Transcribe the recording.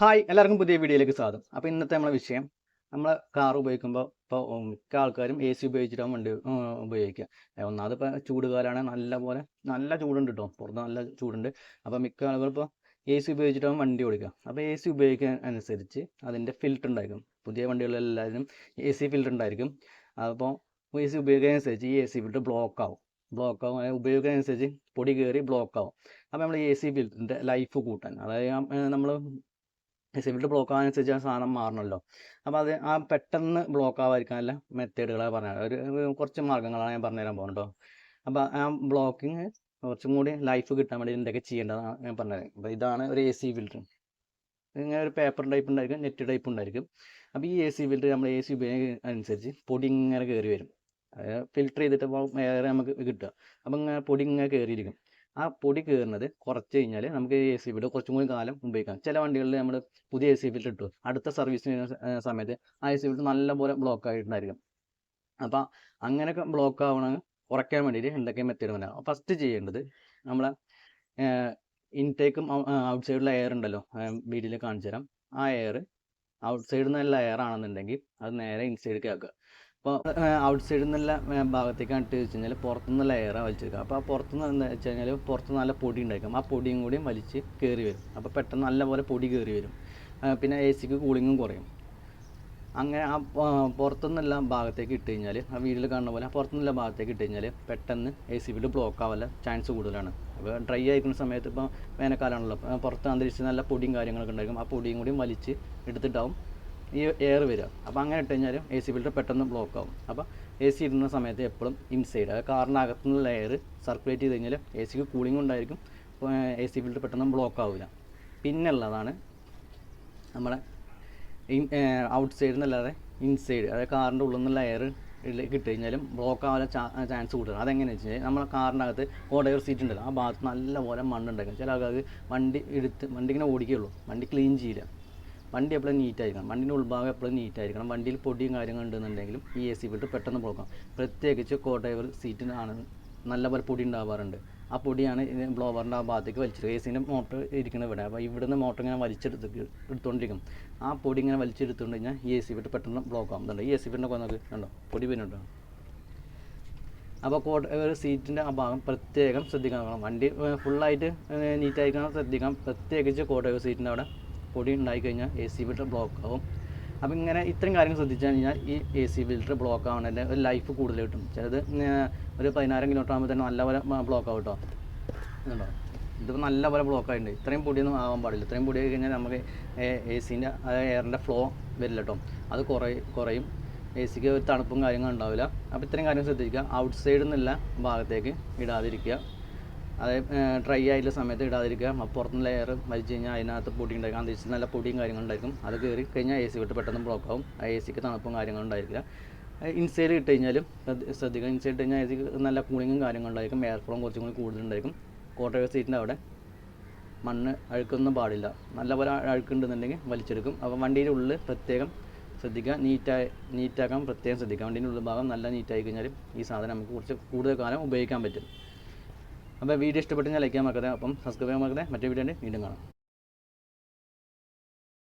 Hi എല്ലാവർക്കും പുതിയ വീഡിയോയിലേക്ക് സ്വാഗതം. അപ്പോൾ ഇന്നത്തെ നമ്മളെ വിഷയം നമ്മൾ കാർ ഉപയോഗിക്കുമ്പോൾ ഇപ്പോൾ മിക്ക ആൾക്കാരും എ സി ഉപയോഗിച്ചിട്ടാണ് വണ്ടി ഉപയോഗിക്കുക. ഒന്നാമത് ഇപ്പോൾ ചൂട് കാലമാണ് നല്ല പോലെ നല്ല ചൂടുണ്ട് കേട്ടോ പുറത്ത് നല്ല ചൂടുണ്ട്. അപ്പോൾ മിക്ക ആളുകൾ ഇപ്പോൾ എ സി ഉപയോഗിച്ചിട്ടാണ് വണ്ടി ഓടിക്കുക. അപ്പോൾ എ സി ഉപയോഗിക്കാൻ അനുസരിച്ച് അതിന്റെ ഫിൽറ്റർ ഉണ്ടായിരിക്കും. പുതിയ വണ്ടികളിലെല്ലാവരും എ സി ഫിൽറ്റർ ഉണ്ടായിരിക്കും. അപ്പോൾ എ സി ഉപയോഗിക്കാനനുസരിച്ച് ഈ എ സി ഫിൽറ്റർ ബ്ലോക്ക് ആവും. ബ്ലോക്ക് ആവും അതായത് ഉപയോഗിക്കാനനുസരിച്ച് പൊടി കയറി ബ്ലോക്ക് ആവും. അപ്പോൾ നമ്മൾ എ സി ഫിൽറ്ററിന്റെ ലൈഫ് കൂട്ടാൻ അതായത് നമ്മൾ സിവിലിട്ട് ബ്ലോക്ക് ആകാനനുസരിച്ച് ആ സാധനം മാറണമല്ലോ അപ്പോൾ അത് ആ പെട്ടെന്ന് ബ്ലോക്ക് ആവാതിരിക്കാനുള്ള മെത്തേഡുകളാണ് പറഞ്ഞത്. ഒരു കുറച്ച് മാർഗങ്ങളാണ് ഞാൻ പറഞ്ഞുതരാൻ പോകുന്നത് കേട്ടോ അപ്പോൾ ആ ബ്ലോക്കിങ് കുറച്ചും കൂടി ലൈഫ് കിട്ടാൻ വേണ്ടി എന്തൊക്കെ ചെയ്യേണ്ടതാണ് ഞാൻ പറഞ്ഞത് അപ്പോൾ ഇതാണ് ഒരു എ സി ഫിൽറ്റർ ഇങ്ങനെ ഒരു പേപ്പർ ടൈപ്പ് ഉണ്ടായിരിക്കും നെറ്റ് ടൈപ്പ് ഉണ്ടായിരിക്കും. അപ്പോൾ ഈ എ സി ഫിൽറ്റർ നമ്മൾ എ സി ഉപയോഗിക്കുന്ന അനുസരിച്ച് പൊടി ഇങ്ങനെ കയറി വരും. ഫിൽറ്റർ ചെയ്തിട്ട് എയർ നമുക്ക് കിട്ടുക. അപ്പോൾ ഇങ്ങനെ പൊടി ഇങ്ങനെ കയറിയിരിക്കും ആ പൊടി കയറുന്നത് കുറച്ച് കഴിഞ്ഞാൽ നമുക്ക് എ സി ഫിൽറ്റർ കുറച്ചും കൂടി കാലം ഉപയോഗിക്കാം. ചില വണ്ടികളിൽ നമ്മൾ പുതിയ എ സി ഫിൽറ്റർ ഇട്ടു. അടുത്ത സർവീസിന് വരുന്ന സമയത്ത് ആ എ സി ഫിൽറ്റർ നല്ലപോലെ ബ്ലോക്ക് ആയിട്ടുണ്ടായിരിക്കും. അപ്പം അങ്ങനെയൊക്കെ ബ്ലോക്ക് ആവണ കുറയ്ക്കാൻ വേണ്ടിയിട്ട് എന്തൊക്കെ മെത്തേഡ് വേണ്ട ഫസ്റ്റ് ചെയ്യേണ്ടത് നമ്മളെ ഇൻടേക്കും ഔട്ട് സൈഡിലെ എയർ ഉണ്ടല്ലോ വീഡിയോയിൽ കാണിച്ചു തരാം ആ എയർ ഔട്ട് സൈഡിൽ നിന്നുള്ള എയർ ആണെന്നുണ്ടെങ്കിൽ അത് നേരെ ഇൻസൈഡിലേക്ക് ആക്കുക. അപ്പോൾ ഔട്ട് സൈഡിൽ നിന്നുള്ള ഭാഗത്തേക്കാണ് ഇട്ട് വെച്ച് കഴിഞ്ഞാൽ പുറത്തുനിന്നുള്ള എയറാണ് വലിച്ചെടുക്കുക. അപ്പോൾ ആ പുറത്തുനിന്ന് എന്താ വെച്ച് കഴിഞ്ഞാൽ പുറത്ത് നല്ല പൊടി ഉണ്ടായിരിക്കും. ആ പൊടിയും കൂടിയും വലിച്ച് കയറി വരും. അപ്പോൾ പെട്ടെന്ന് നല്ലപോലെ പൊടി കയറി വരും. പിന്നെ എ സിക്ക് കൂളിങ്ങും കുറയും. അങ്ങനെ ആ പുറത്തുനിന്നുള്ള ഭാഗത്തേക്ക് ഇട്ട് കഴിഞ്ഞാൽ ആ വീട്ടിൽ കാണുന്ന പോലെ പുറത്തുനിന്നുള്ള ഭാഗത്തേക്ക് ഇട്ട് കഴിഞ്ഞാൽ പെട്ടെന്ന് എ സി വീട് ബ്ലോക്ക് ആവാനുള്ള ചാൻസ് കൂടുതലാണ്. അപ്പോൾ ഡ്രൈ ആയിരിക്കുന്ന സമയത്ത് ഇപ്പോൾ വേനൽക്കാലമാണല്ലോ പുറത്ത് അന്തരീക്ഷം നല്ല പൊടിയും കാര്യങ്ങളൊക്കെ ഉണ്ടായിരിക്കും. ആ പൊടിയും കൂടി വലിച്ച് എടുത്തിട്ടാവും ഈ എയർ വരിക. അപ്പോൾ അങ്ങനെ ഇട്ട് കഴിഞ്ഞാൽ എ സി ഫിൽറ്റർ പെട്ടെന്ന് ബ്ലോക്ക് ആവും. അപ്പോൾ എ സി ഇടുന്ന സമയത്ത് എപ്പോഴും ഇൻസൈഡ് അതായത് കാറിനകത്തു നിന്നുള്ള എയർ സർക്കുലേറ്റ് ചെയ്ത് കഴിഞ്ഞാൽ എ സിക്ക് കൂളിംഗ് ഉണ്ടായിരിക്കും. എ സി ഫിൽറ്റർ പെട്ടെന്ന് ബ്ലോക്ക് ആവില്ല പിന്നെ ഉള്ളതാണ് നമ്മുടെ ഔട്ട് സൈഡിൽ നിന്നല്ലാതെ ഇൻസൈഡ് അതായത് കാറിന്റെ ഉള്ളിൽ നിന്നുള്ള എയർ കഴിഞ്ഞാലും ബ്ലോക്ക് ആവാൻ ചാൻസ് കൂടുതലാണ് അതെങ്ങനെയാണെന്ന് വെച്ച് കഴിഞ്ഞാൽ നമ്മളെ കാറിനകത്ത് കോടയർ സീറ്റ് ഉണ്ടല്ലോ ആ ഭാഗത്ത് നല്ലപോലെ മണ്ണുണ്ടായിരിക്കും. ചില ആൾക്കാർക്ക് വണ്ടി എടുത്ത് വണ്ടി ഇങ്ങനെ ഓടിക്കുകയുള്ളൂ വണ്ടി ക്ലീൻ ചെയ്യില്ല. വണ്ടി എപ്പോഴും നീറ്റ് ആയിരിക്കണം. വണ്ടിന്റെ ഉൾഭാഗം എപ്പോഴും നീറ്റ് ആയിരിക്കണം. വണ്ടിയിൽ പൊടിയും കാര്യങ്ങളും ഉണ്ടെന്നുണ്ടെങ്കിലും ഈ എ സി ഫിൽറ്റർ പെട്ടെന്ന് ആവും പ്രത്യേകിച്ച് കോട്ടയവർ സീറ്റിനാണ് നല്ലപോലെ പൊടി ഉണ്ടാവാറുണ്ട്. ആ പൊടിയാണ് ബ്ലോവറിന്റെ ആ ഭാഗത്തേക്ക് വലിച്ചെടുക്കുക എ സീന്റെ മോട്ടർ ഇരിക്കുന്നത് ഇവിടെ. അപ്പോൾ ഇവിടുന്ന് മോട്ടർ ഇങ്ങനെ വലിച്ചെടുത്ത് എടുത്തുകൊണ്ടിരിക്കും ആ പൊടി ഇങ്ങനെ വലിച്ചെടുത്തുകൊണ്ട് കഴിഞ്ഞാൽ ഈ എ സി ഫിൽറ്റർ പെട്ടെന്ന് ബ്ലോക്ക് ആവുന്നുണ്ട് ഈ എ സി ഫിൽറ്ററിന്റെ നോക്ക്. കണ്ടോ പൊടി വരുന്നുണ്ടോ അപ്പോൾ കോട്ട സീറ്റിന്റെ ആ ഭാഗം പ്രത്യേകം ശ്രദ്ധിക്കണം. വണ്ടി ഫുള്ളായിട്ട് നീറ്റായിരിക്കണം ശ്രദ്ധിക്കാം പ്രത്യേകിച്ച് കോട്ടയവ് സീറ്റിന്റെ അവിടെ പൊടി ഉണ്ടായി കഴിഞ്ഞാൽ എ സി ഫിൽറ്റർ ബ്ലോക്ക് ആവും. അപ്പോൾ ഇങ്ങനെ ഇത്രയും കാര്യങ്ങൾ ശ്രദ്ധിച്ചു കഴിഞ്ഞാൽ ഈ എ സി ഫിൽറ്റർ ബ്ലോക്ക് ആവുന്നതിന്റെ ഒരു ലൈഫ് കൂടുതൽ കിട്ടും. ചിലത് ഒരു പതിനായിരം കിലോമീറ്റർ ആകുമ്പോൾ തന്നെ നല്ലപോലെ ബ്ലോക്ക് ആവും കേട്ടോ. ഇതിപ്പോൾ നല്ലപോലെ ബ്ലോക്ക് ആയിട്ടുണ്ട്. ഇത്രയും പൊടിയൊന്നും ആവാൻ പാടില്ല. ഇത്രയും പൊടി ആയി കഴിഞ്ഞാൽ നമുക്ക് എ സീന്റെ എയറിന്റെ ഫ്ലോ വരില്ല കേട്ടോ. അത് കുറേ കുറയും. എ സിക്ക് ഒരു തണുപ്പും കാര്യങ്ങളും ഉണ്ടാവില്ല. അപ്പോൾ ഇത്രയും കാര്യം ശ്രദ്ധിക്കുക. ഔട്ട് സൈഡിൽ നിന്നുള്ള ഭാഗത്തേക്ക് ഇടാതിരിക്കുക. അത് ഡ്രൈ ആയിട്ടുള്ള സമയത്ത് ഇടാതിരിക്കുക. അപ്പോൾ പുറത്തുനിന്ന് ലെയർ വലിച്ചു കഴിഞ്ഞാൽ അതിനകത്ത് പൊടി ഉണ്ടായിരിക്കും. അന്തരീക്ഷത്തിൽ നല്ല പൊടിയും കാര്യങ്ങളുണ്ടായിരിക്കും അത് കയറി കഴിഞ്ഞാൽ എ സി വിട്ട് പെട്ടെന്ന് ബ്ലോക്ക് ആവും. ആ എ സിക്ക് തണുപ്പും കാര്യങ്ങളും ഉണ്ടായിരിക്കില്ല ഇൻസൈഡ് ഇട്ട് കഴിഞ്ഞാലും ശ്രദ്ധ- ശ്രദ്ധിക്കുക. ഇൻസൈഡ് ഇട്ട് കഴിഞ്ഞാൽ എ സിക്ക് നല്ല കൂളിങ്ങും കാര്യങ്ങളുണ്ടായിരിക്കും എയർ ഫ്ലോം കുറച്ചും കൂടി കൂടുതലുണ്ടായിരിക്കും കോട്ടയ സീറ്റിന്റെ അവിടെ മണ്ണ് അഴുക്കൊന്നും പാടില്ല. നല്ലപോലെ അഴുക്കുണ്ടെന്നുണ്ടെങ്കിൽ വലിച്ചെടുക്കും. അപ്പോൾ വണ്ടിയുടെ ഉള്ളിൽ പ്രത്യേകം ശ്രദ്ധിക്കുക. നീറ്റായി നീറ്റാക്കാൻ പ്രത്യേകം ശ്രദ്ധിക്കുക. വണ്ടീന്റെ ഉള്ളിൽ ഭാഗം നല്ല നീറ്റായി കഴിഞ്ഞാൽ ഈ സാധനം നമുക്ക് കുറച്ച് കൂടുതൽ കാലം ഉപയോഗിക്കാൻ പറ്റും. അപ്പോൾ വീഡിയോ ഇഷ്ടപ്പെട്ടെങ്കിൽ ലൈക്ക് ചെയ്യാൻ മറക്കരുത്. അപ്പം സബ്സ്ക്രൈബ് ചെയ്യാൻ മറക്കരുത്. മറ്റേ വീഡിയോ വീണ്ടും കാണാം.